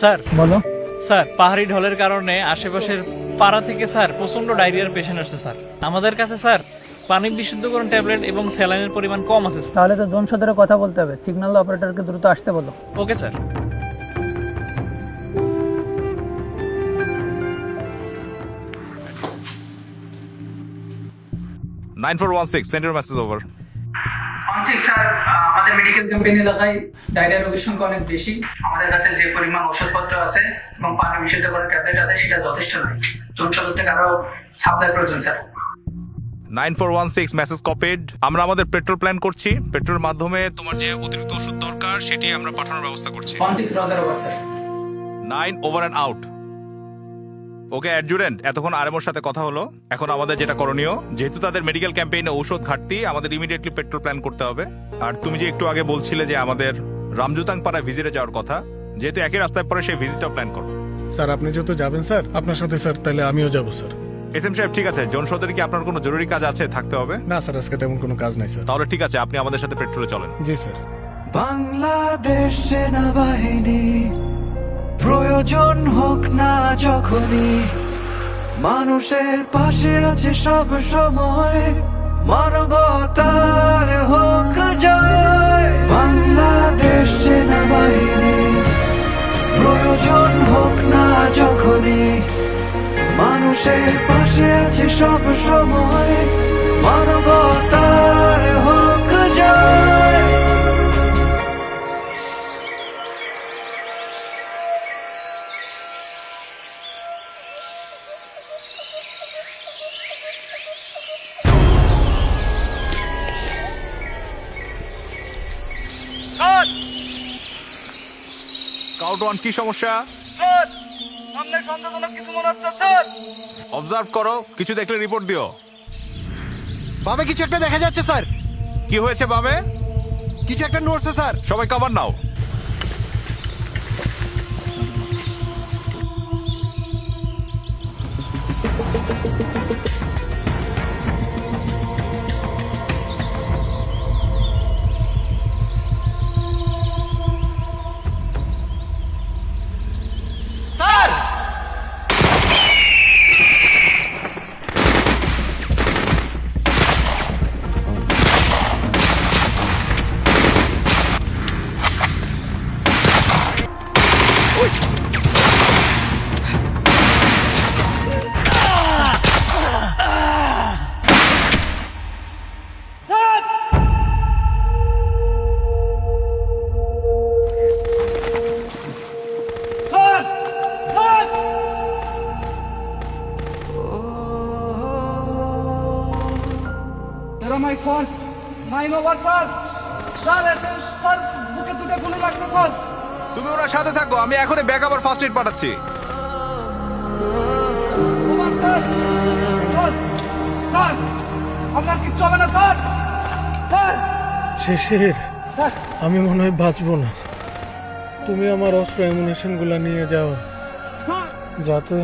Sir. বলো। Sir পাহাড়ি ঢলের কারণে আশেপাশের পাড়া থেকে স্যার প্রচণ্ড ডায়রিয়ার পেশেন্ট আসছে স্যার। আমাদের কাছে স্যার পানি বিশুদ্ধকরণ ট্যাবলেট এবং স্যালাইনের পরিমাণ কম আছে তাহলে তো জোন সদরে কথা বলতে হবে। সিগন্যাল অপারেটরকে দ্রুত আসতে বলো। Okay sir. Nine four one six send message over. ঠিক স্যার আমাদের মেডিকেল ক্যাম্পেইন এলাকায় ডায়রিয়া রোগীর সংখ্যা অনেক বেশি। আমাদের কাছে যে পরিমাণ ওষুধপত্র আছে এবং পানি বিশুদ্ধ করে ট্যাবলেট আছে সেটা যথেষ্ট নয়। সদর থেকে আরও সাপ্লাই প্রয়োজন sir. Nine four one six message copied. আমরা আমাদের পেট্রোল প্ল্যান করছি। পেট্রোলের মাধ্যমে তোমার যে অতিরিক্ত ওষুধ দরকার সেটি আমরা পাঠানোর ব্যবস্থা করছি। Nine over and out okay adjutant এতক্ষণ আরএমওর সাথে কথা হলো। এখন আমাদের যেটা করণীয় যেহেতু তাদের মেডিকেল ক্যাম্পেইনে ঔষধ ঘাটতি আমাদের ইমিডিয়েটলি পেট্রোল প্ল্যান করতে হবে। আর তুমি যে একটু আগে বলছিলে যে আমাদের রামজুতাং পাড়া ভিজিটে যাওয়ার কথা যেহেতু একই রাস্তায় পরে সেই ভিজিটটা প্ল্যান করো। স্যার আপনি যেহেতু যাবেন স্যার আপনার সাথে স্যার তাহলে আমিও যাব স্যার। এস এম সাহেব ঠিক আছে জন সদরে কি আপনার কোনো জরুরি কাজ আছে থাকতে হবে? না স্যার আজকে তেমন কোনো কাজ নাই স্যার। তাহলে ঠিক আছে আপনি আমাদের সাথে পেট্রোলে চলেন। জি স্যার। বাংলাদেশ সেনাবাহিনী প্রয়োজন হোক না যখনই, মানুষের পাশে আছে সব সময়, মানবতার হোক জয়, বাংলাদেশ সেনাবাহিনী প্রয়োজন হোক না যখনই, মানুষের পাশে আছে সব সময়, মানবতার স্কাউট ওয়ান কি সমস্যা? সামনে সন্দেহজনক কিছু মনে হচ্ছে স্যার অবজার্ভ করো কিছু দেখলে রিপোর্ট দিও। বামে কিছু একটা দেখা যাচ্ছে স্যার। কি হয়েছে বামে? কিছু একটা নড়ছে স্যার। সবাই কভার নাও। Phone. Nine over sir. Sir, এসে স্যার বুকে দুটো গুলি লাগছে স্যার। তুমি ওনার সাথে থাকো আমি এখনই ব্যাক আবার ফার্স্ট এড পাঠাচ্ছি। স্যার স্যার স্যার আপনার কিচ্ছু হবে না স্যার। স্যার। শেষের স্যার। আমি মনে হয় বাঁচবো না। তুমি আমার অস্ত্র অ্যামুনেশনগুলা নিয়ে যাও স্যার। যাতে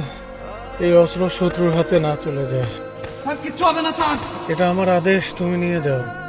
এই অস্ত্র শত্রুর হাতে না চলে যায়। এটা আমার আদেশ তুমি নিয়ে যাও।